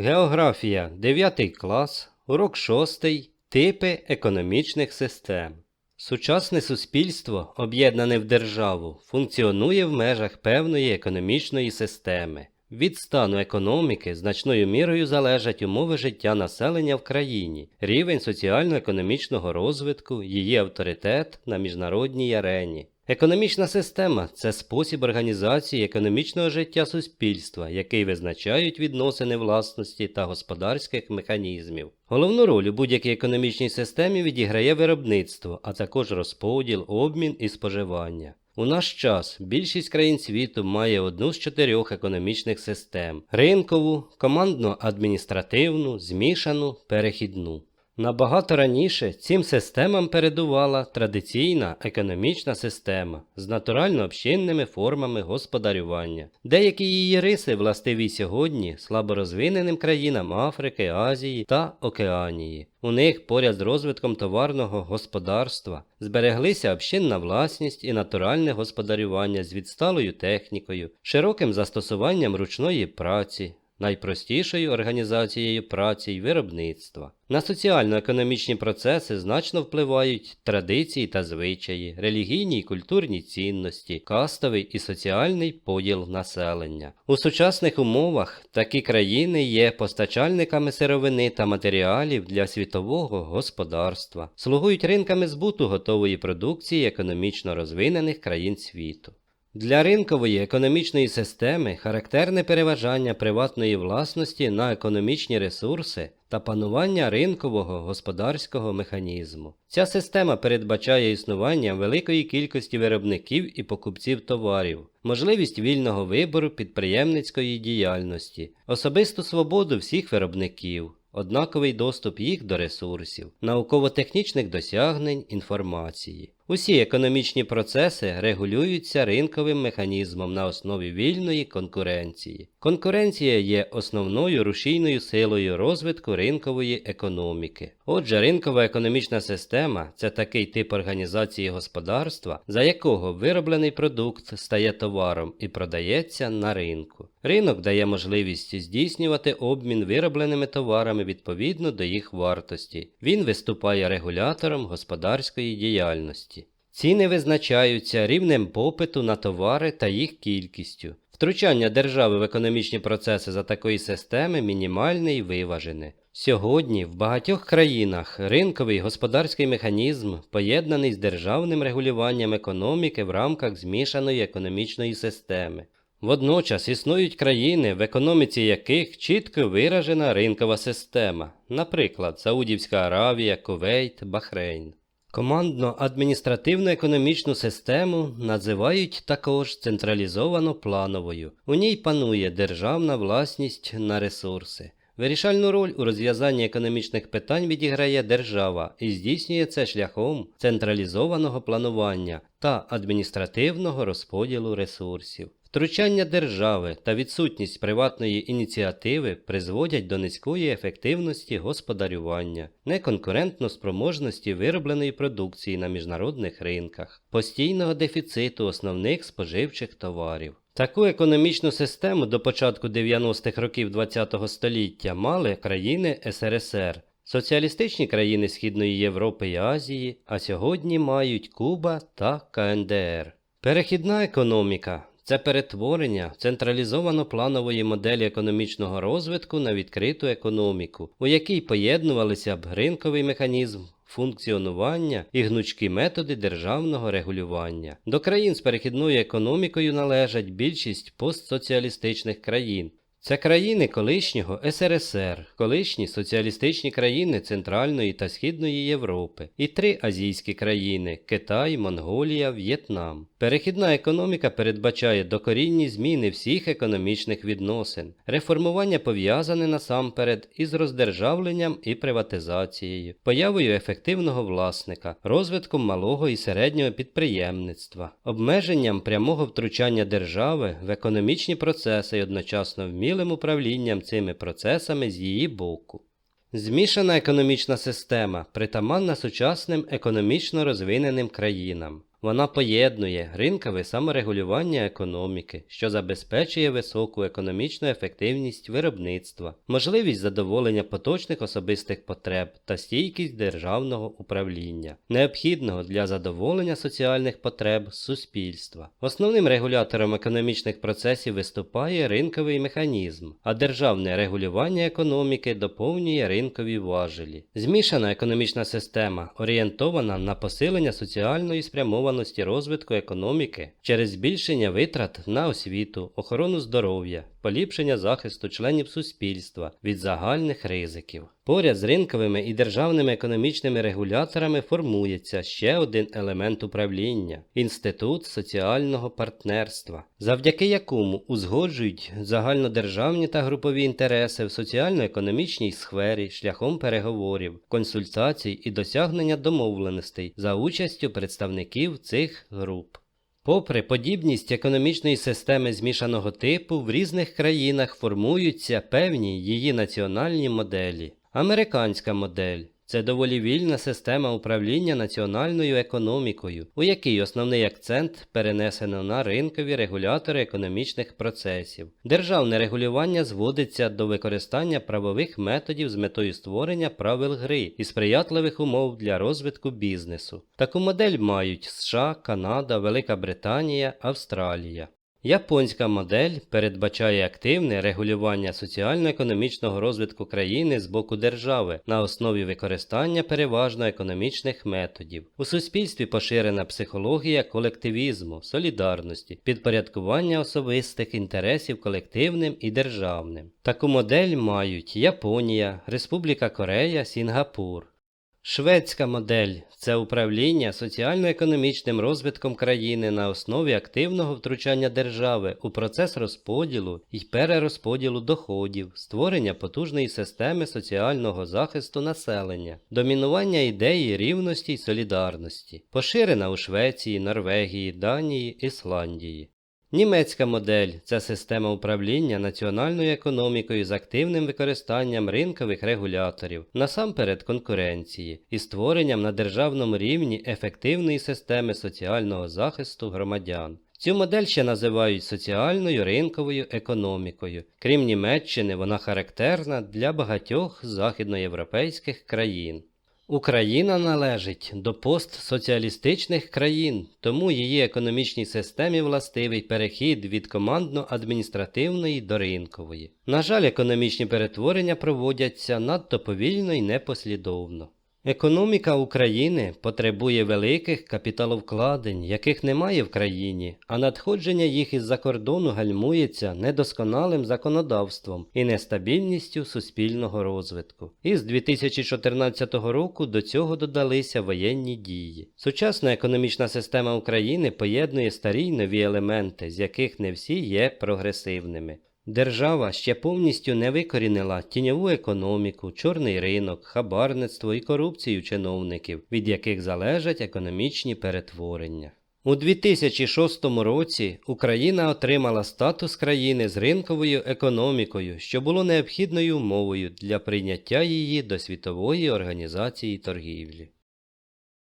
Географія 9 клас, урок 6. Типи економічних систем. Сучасне суспільство, об'єднане в державу, функціонує в межах певної економічної системи. Від стану економіки значною мірою залежать умови життя населення в країні, рівень соціально-економічного розвитку, її авторитет на міжнародній арені. Економічна система це спосіб організації економічного життя суспільства, який визначають відносини власності та господарських механізмів. Головну роль у будь-якій економічній системі відіграє виробництво, а також розподіл, обмін і споживання. У наш час більшість країн світу має одну з чотирьох економічних систем: ринкову, командно-адміністративну, змішану, перехідну. Набагато раніше цим системам передувала традиційна економічна система з натурально-общинними формами господарювання. Деякі її риси властиві сьогодні слаборозвиненим країнам Африки, Азії та Океанії. У них поряд з розвитком товарного господарства збереглися общинна власність і натуральне господарювання з відсталою технікою, широким застосуванням ручної праці, найпростішою організацією праці й виробництва. На соціально-економічні процеси значно впливають традиції та звичаї, релігійні й культурні цінності, кастовий і соціальний поділ населення. У сучасних умовах такі країни є постачальниками сировини та матеріалів для світового господарства, слугують ринками збуту готової продукції економічно розвинених країн світу. Для ринкової економічної системи характерне переважання приватної власності на економічні ресурси та панування ринкового господарського механізму. Ця система передбачає існування великої кількості виробників і покупців товарів, можливість вільного вибору підприємницької діяльності, особисту свободу всіх виробників. Однаковий доступ їх до ресурсів, науково-технічних досягнень, інформації. Усі економічні процеси регулюються ринковим механізмом на основі вільної конкуренції. Конкуренція є основною рушійною силою розвитку ринкової економіки. Отже, ринкова економічна система це такий тип організації господарства, за якого вироблений продукт стає товаром і продається на ринку. Ринок дає можливість здійснювати обмін виробленими товарами відповідно до їх вартості. Він виступає регулятором господарської діяльності. Ціни визначаються рівнем попиту на товари та їх кількістю. Втручання держави в економічні процеси за такої системи мінімальне і виважене. Сьогодні в багатьох країнах ринковий господарський механізм поєднаний з державним регулюванням економіки в рамках змішаної економічної системи. Водночас існують країни, в економіці яких чітко виражена ринкова система, наприклад, Саудівська Аравія, Кувейт, Бахрейн. Командно-адміністративно-економічну систему називають також централізовано плановою. У ній панує державна власність на ресурси. Вирішальну роль у розв'язанні економічних питань відіграє держава і здійснює це шляхом централізованого планування та адміністративного розподілу ресурсів. Втручання держави та відсутність приватної ініціативи призводять до низької ефективності господарювання, неконкурентно спроможності виробленої продукції на міжнародних ринках, постійного дефіциту основних споживчих товарів. Таку економічну систему до початку 90-х років ХХ століття мали країни СРСР, соціалістичні країни Східної Європи і Азії, а сьогодні мають Куба та КНДР. Перехідна економіка це перетворення централізовано-планової моделі економічного розвитку на відкриту економіку, у якій поєднувалися б ринковий механізм функціонування і гнучкі методи державного регулювання. До країн з перехідною економікою належать більшість постсоціалістичних країн. Це країни колишнього СРСР, колишні соціалістичні країни Центральної та Східної Європи і три азійські країни Китай, Монголія, В'єтнам. Перехідна економіка передбачає докорінні зміни всіх економічних відносин. Реформування пов'язане насамперед із роздержавленням і приватизацією, появою ефективного власника, розвитком малого і середнього підприємництва, обмеженням прямого втручання держави в економічні процеси і одночасно вмілим управлінням цими процесами з її боку. Змішана економічна система притаманна сучасним економічно розвиненим країнам. Вона поєднує ринкове саморегулювання економіки, що забезпечує високу економічну ефективність виробництва, можливість задоволення поточних особистих потреб та стійкість державного управління, необхідного для задоволення соціальних потреб суспільства. Основним регулятором економічних процесів виступає ринковий механізм, а державне регулювання економіки доповнює ринкові важелі. Змішана економічна система орієнтована на посилення соціальної спрямованості розвитку економіки через збільшення витрат на освіту, охорону здоров'я, поліпшення захисту членів суспільства від загальних ризиків. Поряд з ринковими і державними економічними регуляторами формується ще один елемент управління інститут соціального партнерства, завдяки якому узгоджують загальнодержавні та групові інтереси в соціально-економічній сфері шляхом переговорів, консультацій і досягнення домовленостей за участю представників цих груп. Попри подібність економічної системи змішаного типу, в різних країнах формуються певні її національні моделі. Американська модель це доволі вільна система управління національною економікою, у якій основний акцент перенесено на ринкові регулятори економічних процесів. Державне регулювання зводиться до використання правових методів з метою створення правил гри і сприятливих умов для розвитку бізнесу. Таку модель мають США, Канада, Велика Британія, Австралія. Японська модель передбачає активне регулювання соціально-економічного розвитку країни з боку держави на основі використання переважно економічних методів. У суспільстві поширена психологія колективізму, солідарності, підпорядкування особистих інтересів колективним і державним. Таку модель мають Японія, Республіка Корея, Сінгапур. Шведська модель це управління соціально-економічним розвитком країни на основі активного втручання держави у процес розподілу і перерозподілу доходів, створення потужної системи соціального захисту населення, домінування ідеї рівності й солідарності, поширена у Швеції, Норвегії, Данії, Ісландії. Німецька модель це система управління національною економікою з активним використанням ринкових регуляторів, насамперед конкуренції, і створенням на державному рівні ефективної системи соціального захисту громадян. Цю модель ще називають соціальною ринковою економікою. Крім Німеччини, вона характерна для багатьох західноєвропейських країн. Україна належить до постсоціалістичних країн, тому її економічній системі властивий перехід від командно-адміністративної до ринкової. На жаль, економічні перетворення проводяться надто повільно і непослідовно. Економіка України потребує великих капіталовкладень, яких немає в країні, а надходження їх із-за кордону гальмується недосконалим законодавством і нестабільністю суспільного розвитку. І з 2014 року до цього додалися воєнні дії. Сучасна економічна система України поєднує старі й нові елементи, з яких не всі є прогресивними. Держава ще повністю не викорінила тіньову економіку, чорний ринок, хабарництво і корупцію чиновників, від яких залежать економічні перетворення. У 2006 році Україна отримала статус країни з ринковою економікою, що було необхідною умовою для прийняття її до Світової організації торгівлі.